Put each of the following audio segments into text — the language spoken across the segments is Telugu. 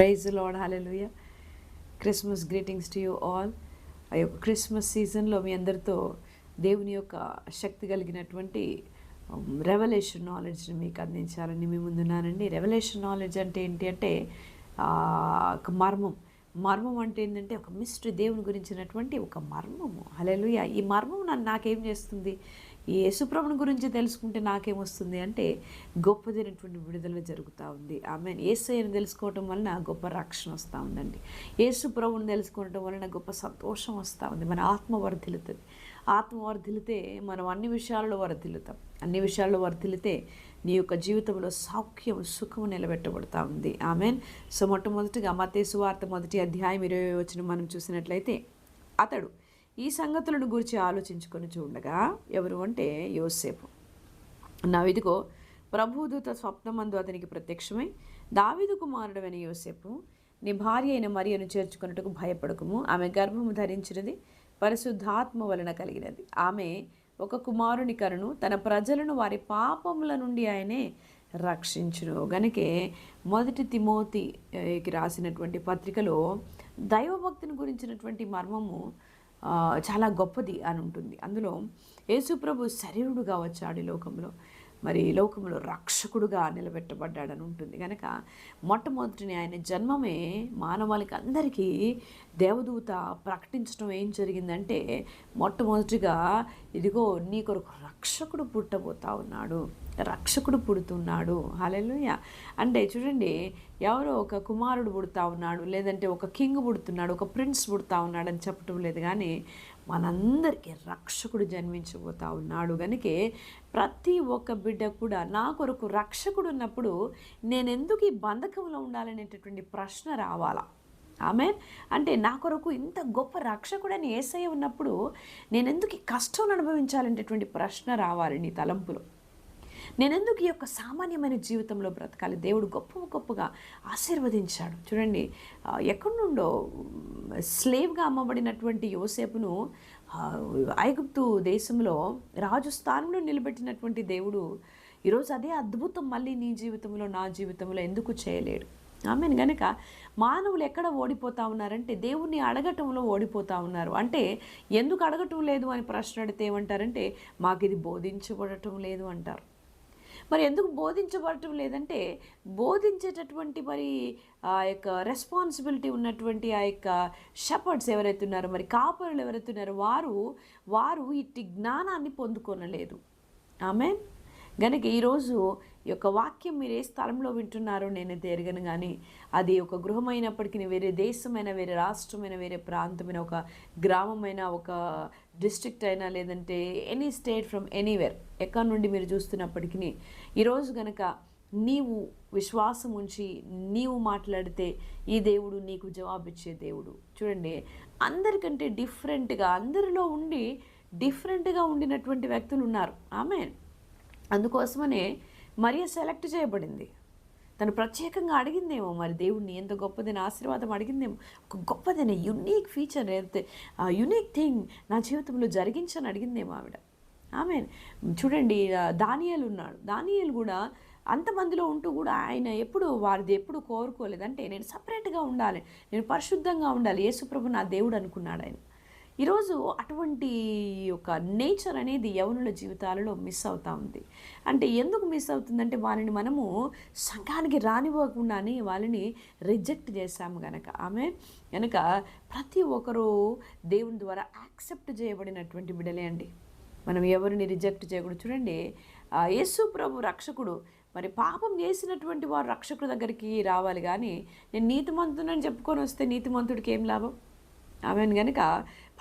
Praise Lord hallelujah Christmas greetings to you all ఆ యొక్క క్రిస్మస్ సీజన్లో మీ అందరితో దేవుని యొక్క శక్తి కలిగినటువంటి um, రెవల్యూషన్ నాలెడ్జ్ని మీకు అందించాలని మీ ముందున్నానండి రెవల్యూషన్ నాలెడ్జ్ అంటే ఏంటి అంటే ఒక మర్మం. మర్మం అంటే ఏంటంటే ఒక మిస్టరీ దేవుని గురించినటువంటి ఒక మర్మము. హలెలుయ ఈ మర్మం నన్ను నాకేం చేస్తుంది? యేసుప్రభుని గురించి తెలుసుకుంటే నాకేమొస్తుంది అంటే గొప్పదైనటువంటి విడుదల జరుగుతూ ఉంది. ఆమె ఏసయ్యను తెలుసుకోవటం వలన గొప్ప రక్షణ వస్తూ ఉందండి. యేసుప్రభుని తెలుసుకోవటం వలన గొప్ప సంతోషం వస్తూ ఉంది. మన ఆత్మ వర్ధిల్లుతుంది. ఆత్మ వర్ధిల్లితే మనం అన్ని విషయాల్లో వర్ధిల్లుతాం. అన్ని విషయాల్లో వర్ధిల్లితే నీ యొక్క జీవితంలో సౌఖ్యం సుఖము నిలబెట్టబడుతూ ఉంది. ఆమెన్. సో మొట్టమొదటిగా మతేసు వార్త మొదటి అధ్యాయం ఇరవై వచ్చిన మనం చూసినట్లయితే అతడు ఈ సంగతులను గురించి ఆలోచించుకొని చూడగా ఎవరు అంటే యోసేపు. నా ఇదిగో ప్రభుదూత స్వప్నమందు అతనికి ప్రత్యక్షమై దావిదు కుమారుడమైన యోసేపు నీ భార్య అయిన మరియను చేర్చుకున్నట్టుకు భయపడకము. ఆమె గర్భము ధరించినది పరిశుద్ధాత్మ వలన కలిగినది. ఆమె ఒక కుమారుని కరును తన ప్రజలను వారి పాపముల నుండి ఆయనే రక్షించును గనుకే మొదటి తిమోతికి రాసినటువంటి పత్రికలో దైవభక్తిని గురించినటువంటి మర్మము చాలా గొప్పది అని ఉంటుంది. అందులో యేసుప్రభు శరీరుడుగా వచ్చాడు ఈ లోకంలో. మరి ఈ లోకంలో రక్షకుడుగా నిలబెట్టబడ్డాడని ఉంటుంది. కనుక మొట్టమొదటిని ఆయన జన్మమే మానవాళికి అందరికీ దేవదూత ప్రకటించడం ఏం జరిగిందంటే మొట్టమొదటిగా ఇదిగో నీ కొరకు రక్షకుడు పుట్టబోతా ఉన్నాడు. రక్షకుడు పుడుతున్నాడు. హల్లెలూయా. అంటే చూడండి ఎవరో ఒక కుమారుడు పుడతా ఉన్నాడు లేదంటే ఒక కింగ్ పుడుతున్నాడు ఒక ప్రిన్స్ పుడతా ఉన్నాడు అని చెప్పటం లేదు. కానీ మనందరికీ రక్షకుడు జన్మించబోతా ఉన్నాడు. కనుకే ప్రతి ఒక్క బిడ్డ కూడా నా కొరకు రక్షకుడు ఉన్నప్పుడు నేను ఎందుకు ఈ బంధకంలో ఉండాలనేటటువంటి ప్రశ్న రావాలా? ఆమె అంటే నా కొరకు ఇంత గొప్ప రక్షకుడని ఏసయ్య ఉన్నప్పుడు నేను ఎందుకు ఈ కష్టం అనుభవించాలనేటటువంటి ప్రశ్న రావాలి నీ తలంపులో? నేనెందుకు ఈ యొక్క సామాన్యమైన జీవితంలో బ్రతకాలి? దేవుడు గొప్ప గొప్పగా ఆశీర్వదించాడు. చూడండి ఎక్కడి నుండో స్లేవ్గా అమ్మబడినటువంటి యోసేపును ఐగుప్తు దేశంలో రాజు స్థానంలో నిలబెట్టినటువంటి దేవుడు ఈరోజు అదే అద్భుతం మళ్ళీ నీ జీవితంలో నా జీవితంలో ఎందుకు చేయలేడు? ఆమెను. గనక మానవులు ఎక్కడ ఓడిపోతా ఉన్నారంటే దేవుణ్ణి అడగటంలో ఓడిపోతా ఉన్నారు. అంటే ఎందుకు అడగటం లేదు అని ప్రశ్న అడితే ఏమంటారంటే మాకు ఇది బోధించబడటం లేదు అంటారు. మరి ఎందుకు బోధించబడటం లేదంటే బోధించేటటువంటి మరి ఆ యొక్క రెస్పాన్సిబిలిటీ ఉన్నటువంటి ఆ యొక్క షపర్డ్స్ ఎవరైతే ఉన్నారో మరి కాపరులు ఎవరైతే ఉన్నారో వారు వారు ఇట్టి జ్ఞానాన్ని పొందుకొనలేదు. ఆమె గనక ఈరోజు ఈ యొక్క వాక్యం మీరు ఏ స్థలంలో వింటున్నారో నేను ఎరగను కానీ అది ఒక గృహమైనప్పటికీ వేరే దేశమైన వేరే రాష్ట్రమైన వేరే ప్రాంతమైన ఒక గ్రామమైన ఒక డిస్ట్రిక్ట్ అయినా లేదంటే ఎనీ స్టేట్ ఫ్రమ్ ఎనీవేర్ ఎక్కడి నుండి మీరు చూస్తున్నప్పటికీ ఈరోజు గనక నీవు విశ్వాసం ఉంచి నీవు మాట్లాడితే ఈ దేవుడు నీకు జవాబిచ్చే దేవుడు. చూడండి అందరికంటే డిఫరెంట్గా అందరిలో ఉండి డిఫరెంట్గా ఉండినటువంటి వ్యక్తులు ఉన్నారు. ఆమె అందుకోసమనే మరియ సెలెక్ట్ చేయబడింది. తను ప్రత్యేకంగా అడిగిందేమో మరి దేవుడిని ఎంత గొప్పదైన ఆశీర్వాదం అడిగిందేమో. ఒక గొప్పదైన యునీక్ ఫీచర్ అయితే యునీక్ థింగ్ నా జీవితంలో జరిగించని అడిగిందేమో ఆవిడ. ఆమె చూడండి దానియాలు ఉన్నాడు. దానియాలు కూడా అంతమందిలో ఉంటూ కూడా ఆయన ఎప్పుడు వారిది ఎప్పుడు కోరుకోలేదంటే నేను సపరేట్గా ఉండాలి. నేను పరిశుద్ధంగా ఉండాలి. యేసుప్రభు నా దేవుడు అనుకున్నాడు ఆయన. ఈరోజు అటువంటి ఒక నేచర్ అనేది యవనుల జీవితాలలో మిస్ అవుతూ ఉంది. అంటే ఎందుకు మిస్ అవుతుందంటే వాళ్ళని మనము సంఘానికి రానివ్వకుండానే వాళ్ళని రిజెక్ట్ చేశాము కనుక ఆమె కనుక ప్రతి ఒక్కరూ దేవుని ద్వారా యాక్సెప్ట్ చేయబడినటువంటి బిడలే అండి. మనం ఎవరిని రిజెక్ట్ చేయకూడదు. చూడండి యేసు ప్రభు రక్షకుడు మరి పాపం చేసినటువంటి వారు రక్షకుడి దగ్గరికి రావాలి కానీ నేను నీతిమంతునని చెప్పుకొని వస్తే నీతిమంతుడికి ఏం లాభం? ఆమెను కనుక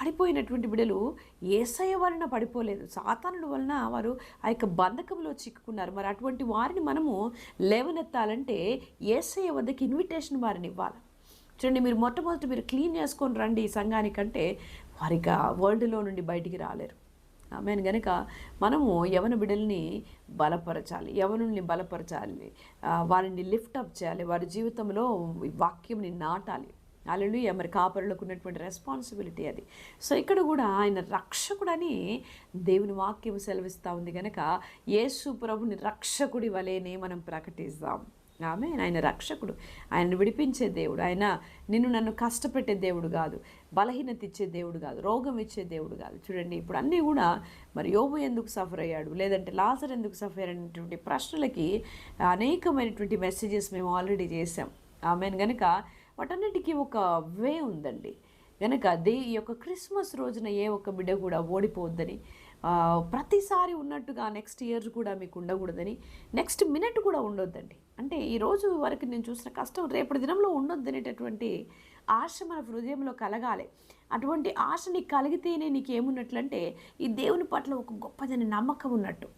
పడిపోయినటువంటి బిడలు ఏసయ వలన పడిపోలేదు. సాతానుడు వలన వారు ఆ యొక్క బంధకంలో చిక్కుకున్నారు. మరి అటువంటి వారిని మనము లేవనెత్తాలంటే ఏసయ వద్దకి ఇన్విటేషన్ వారిని ఇవ్వాలి. చూడండి మీరు మొట్టమొదటి మీరు క్లీన్ చేసుకొని రండి ఈ సంఘానికంటే వారిగా వరల్డ్లో నుండి బయటికి రాలేరు. ఆమెను. గనక మనము యవన బిడ్డల్ని బలపరచాలి. యవనుల్ని బలపరచాలి. వారిని లిఫ్ట్ అప్ చేయాలి. వారి జీవితంలో వాక్యంని నాటాలి. అల్లు మరి కాపరులకు ఉన్నటువంటి రెస్పాన్సిబిలిటీ అది. సో ఇక్కడ కూడా ఆయన రక్షకుడని దేవుని వాక్యం సెలవిస్తూ ఉంది కనుక యేసు ప్రభుని రక్షకుడి వలేనే మనం ప్రకటిస్తాం. ఆమె ఆయన రక్షకుడు. ఆయన విడిపించే దేవుడు. ఆయన నిన్ను నన్ను కష్టపెట్టే దేవుడు కాదు. బలహీనత ఇచ్చే దేవుడు కాదు. రోగం ఇచ్చే దేవుడు కాదు. చూడండి ఇప్పుడు అన్నీ కూడా మరి యోబు ఎందుకు సఫర్ అయ్యాడు? లేదంటే లాజర్ ఎందుకు సఫర్ అయినటువంటి ప్రశ్నలకి అనేకమైనటువంటి మెసేజెస్ మేము ఆల్రెడీ చేసాం ఆమెను కనుక వాటన్నిటికీ ఒక వే ఉందండి. కనుక దే ఈ యొక్క క్రిస్మస్ రోజున ఏ ఒక్క బిడ్డ కూడా ఓడిపోవద్దని ప్రతిసారి ఉన్నట్టుగా నెక్స్ట్ ఇయర్ కూడా మీకు ఉండకూడదని నెక్స్ట్ మినిట్ కూడా ఉండొద్దండి. అంటే ఈ రోజు వరకు నేను చూసిన కష్టం రేపటి దినంలో ఉండొద్దు అనేటటువంటి ఆశ మన హృదయంలో కలగాలి. అటువంటి ఆశ నీకు కలిగితేనే నీకు ఏమున్నట్లంటే ఈ దేవుని పట్ల ఒక గొప్పదని నమ్మకం ఉన్నట్టు.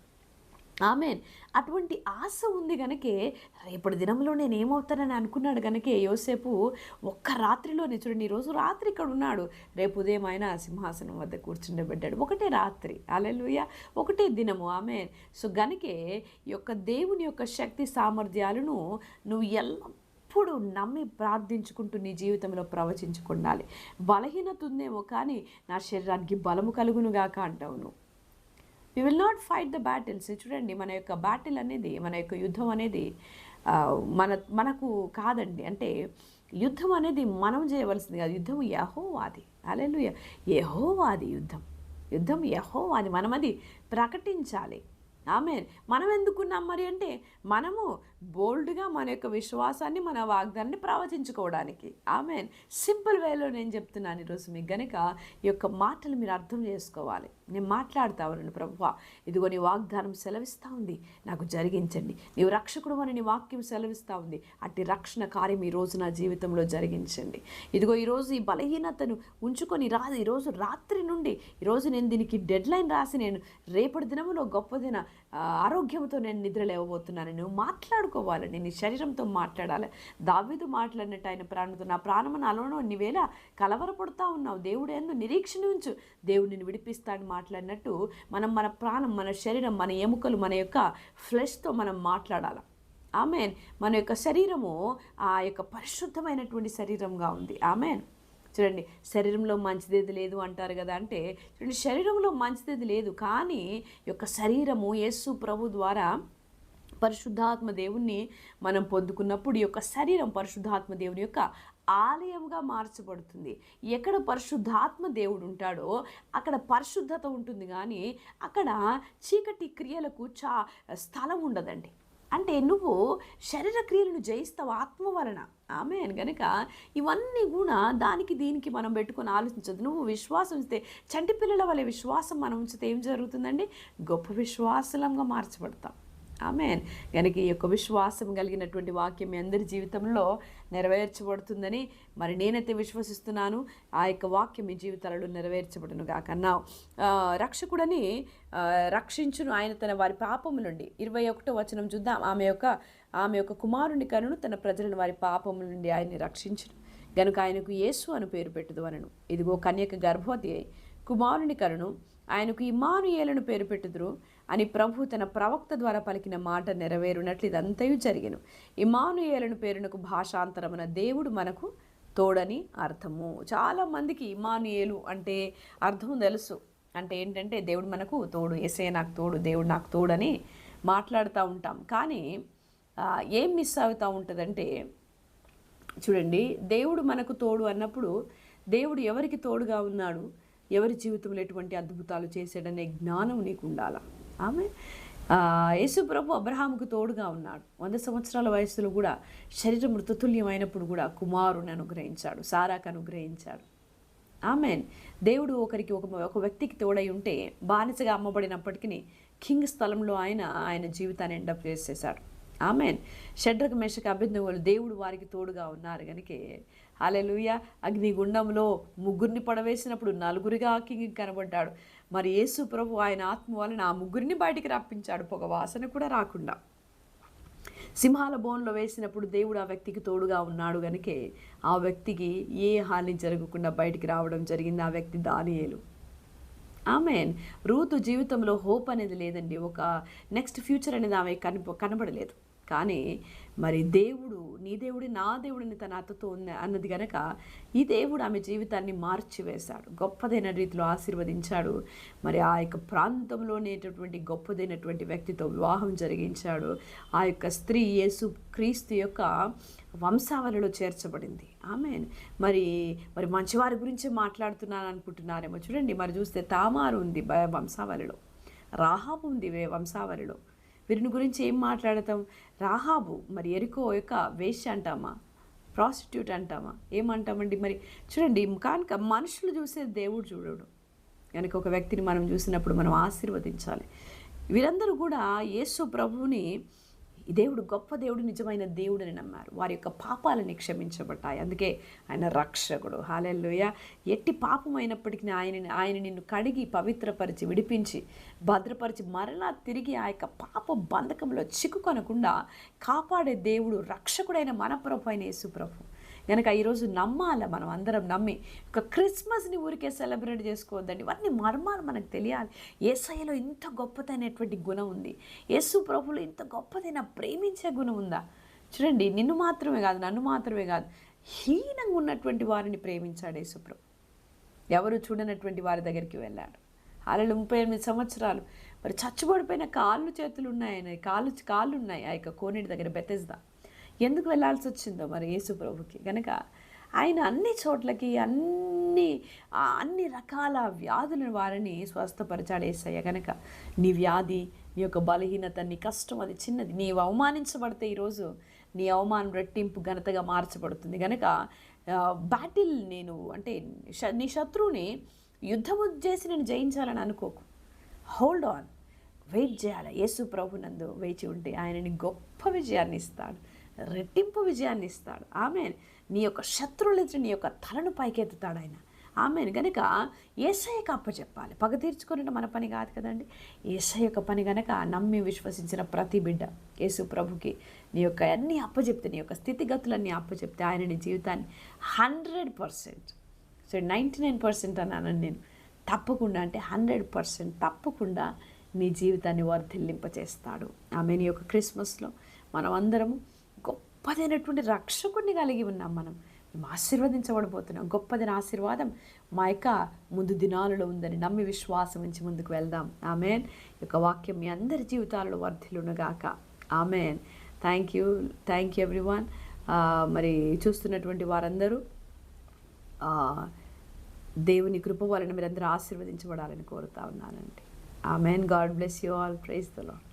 ఆమెన్. అటువంటి ఆశ ఉంది గనకే రేపటి దినంలో నేను ఏమవుతానని అనుకున్నాడు గనకే యోసేపు ఒక్క రాత్రిలోనే చూడండి ఈరోజు రాత్రి ఇక్కడ ఉన్నాడు. రేపు ఉదయం ఆయన సింహాసనం వద్ద కూర్చుండబెట్టాడు ఒకటే రాత్రి. అలెలుయ ఒకటే దినము. ఆమెన్. సో గనకే ఈ యొక్క దేవుని యొక్క శక్తి సామర్థ్యాలను నువ్వు ఎల్ల ఎప్పుడు నమ్మి ప్రార్థించుకుంటూ నీ జీవితంలో ప్రవచించుకుండాలి. బలహీనత ఉందేమో కానీ నా శరీరానికి బలము కలుగునుగాక అంటావు నువ్వు. We will not fight the battles చూడండి మన యొక్క బ్యాటిల్ అనేది మన యొక్క యుద్ధం అనేది మన మనకు కాదండి. అంటే యుద్ధం అనేది మనం చేయవలసింది కాదు. యుద్ధం యహోవాది. అలెలు యహోవాది యుద్ధం. యుద్ధం యహోవాది. మనం అది ప్రకటించాలి. ఆమె మనం ఎందుకున్నాం మరి అంటే మనము బోల్డ్గా మన యొక్క విశ్వాసాన్ని మన వాగ్దానాన్ని ప్రవచించుకోవడానికి. ఆమె సింపుల్ వేలో నేను చెప్తున్నాను ఈరోజు మీకు. గనుక ఈ యొక్క మాటలు మీరు అర్థం చేసుకోవాలి. నేను మాట్లాడుతా ఉన్నాను ప్రభువా ఇదిగో నీ వాగ్దానం సెలవిస్తూ ఉంది. నాకు జరిగించండి. నీవు రక్షకుడు అని నీ వాక్యం సెలవిస్తూ ఉంది. అట్టి రక్షణ కార్యం ఈ రోజు నా జీవితంలో జరిగించండి. ఇదిగో ఈరోజు ఈ బలహీనతను ఉంచుకొని రా ఈరోజు రాత్రి నుండి ఈరోజు నేను దీనికి డెడ్ లైన్ రాసి నేను రేపటి దినములో గొప్ప దిన ఆరోగ్యంతో నేను నిద్ర లేవబోతున్నాను. నువ్వు మాట్లాడుకోవాలని నీ శరీరంతో మాట్లాడాలి. దావిదు మాట్లాడినట్టు ఆయన ప్రాణంతో నా ప్రాణం నాలోనో నీవేళ కలవరపడుతూ ఉన్నావు. దేవుడు ఎందు నిరీక్షణ ఉంచు. దేవుడు నిన్ను విడిపిస్తాడు మాట్లాడినట్టు మనం మన ప్రాణం మన శరీరం మన ఎముకలు మన యొక్క ఫ్లెష్తో మనం మాట్లాడాలి. ఆమెన్ మన యొక్క శరీరము ఆ యొక్క పరిశుద్ధమైనటువంటి శరీరంగా ఉంది. ఆమెన్ చూడండి శరీరంలో మంచిదేది లేదు అంటారు కదా అంటే చూడండి శరీరంలో మంచిదేది లేదు కానీ యొక్క శరీరము యేసు ప్రభు ద్వారా పరిశుద్ధాత్మ దేవుణ్ణి మనం పొందుకున్నప్పుడు ఈ యొక్క శరీరం పరిశుద్ధాత్మ దేవుని యొక్క ఆలయంగా మార్చబడుతుంది. ఎక్కడ పరిశుద్ధాత్మ దేవుడు ఉంటాడో అక్కడ పరిశుద్ధత ఉంటుంది కానీ అక్కడ చీకటి క్రియలకు చా స్థలం ఉండదండి. అంటే నువ్వు శరీర క్రియలను జయిస్తావు ఆత్మ వలన. ఆమె కనుక ఇవన్నీ కూడా దానికి దీనికి మనం పెట్టుకొని ఆలోచించదు నువ్వు విశ్వాసం ఉంచితే చంటి పిల్లల వల్ల విశ్వాసం మనం ఉంచితే ఏం జరుగుతుందండి? గొప్ప విశ్వాసలంగా మార్చబడతాం. ఆమెన్. కనుక ఈ యొక్క విశ్వాసం కలిగినటువంటి వాక్యం మీ అందరి జీవితంలో నెరవేర్చబడుతుందని మరి నేనైతే విశ్వసిస్తున్నాను. ఆ యొక్క వాక్యం మీ జీవితాలలో నెరవేర్చబడును కాకన్నా రక్షకుడని రక్షించును ఆయన తన వారి పాపము నుండి. ఇరవై ఒకటో వచనం చూద్దాం. ఆమె యొక్క ఆమె యొక్క కుమారుని కనును తన ప్రజలను వారి పాపముల నుండి ఆయన్ని రక్షించను. గనుక ఆయనకు యేసు అని పేరు పెట్టుదు అనను. ఇదిగో కన్యక గర్భవతి అయి కుమారుని కనును ఆయనకు ఇమానుయేలను పేరు పెట్టుదురు అని ప్రభు తన ప్రవక్త ద్వారా పలికిన మాట నెరవేరునట్లు ఇదంతయు జరిగను. ఇమానుయేలను పేరునకు భాషాంతరమున దేవుడు మనకు తోడని అర్థము. చాలా మందికి ఇమానుయేలు అంటే అర్థం తెలుసు. అంటే ఏంటంటే దేవుడు మనకు తోడు ఎసే నాకు తోడు దేవుడు నాకు తోడని మాట్లాడుతూ ఉంటాం. కానీ ఏం మిస్ అవుతూ ఉంటుందంటే చూడండి దేవుడు మనకు తోడు అన్నప్పుడు దేవుడు ఎవరికి తోడుగా ఉన్నాడు? ఎవరి జీవితంలో ఎటువంటి అద్భుతాలు చేశాడనే జ్ఞానం నీకు ఉండాల ఆమె యేసు ప్రభు అబ్రహాముకు తోడుగా ఉన్నాడు. వంద సంవత్సరాల వయసులో కూడా శరీరం మృతతుల్యమైనప్పుడు కూడా కుమారుని అనుగ్రహించాడు సారాకు అనుగ్రహించాడు. ఆమెన్. దేవుడు ఒకరికి ఒక ఒక వ్యక్తికి తోడై ఉంటే బానిసగా అమ్మబడినప్పటికీ కింగ్ స్థలంలో ఆయన ఆయన జీవితాన్ని ఎండప్ చేసేసాడు ఆమెన్. షడ్రక మేషక అభినందనలు దేవుడు వారికి తోడుగా ఉన్నారు కనుక అలెలుయ అగ్నిగుండంలో ముగ్గురిని పడవేసినప్పుడు నలుగురిగా కింగ్ కనబడ్డాడు. మరి యేసు ప్రభు ఆయన ఆత్మ వలన ఆ ముగ్గురిని బయటికి రప్పించాడు. పొగ వాసన కూడా రాకుండా. సింహాల బోన్లో వేసినప్పుడు దేవుడు ఆ వ్యక్తికి తోడుగా ఉన్నాడు గనుకే. ఆ వ్యక్తికి ఏ హాని జరగకుండా బయటికి రావడం జరిగింది ఆ వ్యక్తి దానియేలు. ఆమెన్. రూతు జీవితంలో హోప్ అనేది లేదండి. ఒక నెక్స్ట్ ఫ్యూచర్ అనేది ఆమె కనిప కనబడలేదు. కానీ మరి దేవుడు నీ దేవుడి నా దేవుడిని తన అత్తతో ఉన్న అన్నది గనక ఈ దేవుడు ఆమె జీవితాన్ని మార్చివేశాడు. గొప్పదైన రీతిలో ఆశీర్వదించాడు. మరి ఆ యొక్క ప్రాంతంలోనేటటువంటి గొప్పదైనటువంటి వ్యక్తితో వివాహం జరిగించాడు. ఆ యొక్క స్త్రీ యేసు క్రీస్తు యొక్క వంశావళిలో చేర్చబడింది. ఆమె మరి మరి మంచివారి గురించి మాట్లాడుతున్నాను అనుకుంటున్నారేమో చూడండి. మరి చూస్తే తామారు ఉంది వంశావళిలో. రాహాబు ఉంది వే- వంశావళిలో. వీరిని గురించి ఏం మాట్లాడతాం? రాహాబు మరి ఎరుకో యొక్క వేశ్య అంటామా? ప్రాస్టిట్యూట్ అంటామా? ఏమంటామండి మరి? చూడండి కనుక మనుషులు చూసే దేవుడు చూడడు. కనుక ఒక వ్యక్తిని మనం చూసినప్పుడు మనం ఆశీర్వదించాలి. వీరందరూ కూడా యేసు ప్రభువుని ఈ దేవుడు గొప్ప దేవుడు నిజమైన దేవుడని నమ్మారు. వారి యొక్క పాపాలని క్షమించబడ్డాయి. అందుకే ఆయన రక్షకుడు. హాలెల్లోయ. ఎట్టి పాపమైనప్పటికీ ఆయన ఆయన నిన్ను కడిగి పవిత్రపరిచి విడిపించి భద్రపరిచి మరలా తిరిగి ఆ యొక్క పాప బంధకంలో చిక్కుకొనకుండా కాపాడే దేవుడు రక్షకుడైన మన ప్రభు అయిన యేసుప్రభు. ప్రభు కనుక ఈరోజు నమ్మాలి మనం అందరం నమ్మి? ఒక క్రిస్మస్ని ఊరికే సెలబ్రేట్ చేసుకోవద్దండి. ఇవన్నీ మర్మాలు మనకు తెలియాలి. ఏసయ్యలో ఇంత గొప్పదైనటువంటి గుణం ఉంది. యేసు ప్రభులు ఇంత గొప్పదైన ప్రేమించే గుణం ఉందా? చూడండి నిన్ను మాత్రమే కాదు నన్ను మాత్రమే కాదు హీనంగా ఉన్నటువంటి వారిని ప్రేమించాడు యేసుప్రభు ఎవరు చూడనటువంటి వారి దగ్గరికి వెళ్ళాడు. అలా ముప్పై ఎనిమిది సంవత్సరాలు. మరి చచ్చుబడిపోయిన కాళ్ళు చేతులు ఉన్నాయి కాళ్ళు కాళ్ళు ఉన్నాయి ఆ యొక్క కోనేటి దగ్గర బెతెస్దా? ఎందుకు వెళ్ళాల్సి వచ్చిందో మరి యేసు ప్రభుకి? కనుక ఆయన అన్ని చోట్లకి అన్ని ఆ అన్ని రకాల వ్యాధుల వారిని స్వస్థపరిచాడు ఏసయ్య. కనుక నీ వ్యాధి నీ యొక్క బలహీనత నీ కష్టం అది చిన్నది. నీవు అవమానించబడితే ఈరోజు నీ అవమానం రెట్టింపు ఘనతగా మార్చబడుతుంది. కనుక బ్యాటిల్ నేను అంటే నీ శత్రువుని యుద్ధము చేసి నేను జయించాలని అనుకోకు. Hold on. వెయిట్ చేయాలి. యేసు ప్రభునందు వేచి ఉంటే ఆయనని గొప్ప విజయాన్ని ఇస్తాడు. రెట్టింపు విజయాన్ని ఇస్తాడు. ఆమె నీ యొక్క శత్రువులెదురు నీ యొక్క తలను పైకెత్తుతాడు ఆయన. ఆమె కనుక ఏసయ్యకు అప్పచెప్పాలి పగ తీర్చుకునే మన పని కాదు కదండి. ఏసఐ యొక్క పని కనుక నమ్మి విశ్వసించిన ప్రతి బిడ్డ యేసు ప్రభుకి నీ యొక్క అన్ని అప్పచెప్తే నీ యొక్క స్థితిగతులన్నీ అప్పచెప్తే ఆయన నీ జీవితాన్ని hundred percent. So ninety nine percent అన్నాను నేను. తప్పకుండా అంటే హండ్రెడ్ పర్సెంట్ తప్పకుండా నీ జీవితాన్ని వర్ధిల్లింపచేస్తాడు. ఆమె నీ యొక్క క్రిస్మస్లో మనం అందరము గొప్పదైనటువంటి రక్షకుడిని కలిగి ఉన్నాం మనం. మేము ఆశీర్వదించబడిపోతున్నాం గొప్పదైన ఆశీర్వాదం మా యొక్క ముందు దినాలలో ఉందని నమ్మి విశ్వాసం ఉంచి ముందుకు వెళ్దాం. ఆమెన్. ఈ యొక్క వాక్యం మీ అందరి జీవితాలలో వర్ధిల్లునుగాక. Amen. Thank you thank you everyone మరి చూస్తున్నటువంటి వారందరూ దేవుని కృప వలన మీరందరూ ఆశీర్వదించబడాలని కోరుతా ఉన్నానండి. Amen. God bless you all praise the Lord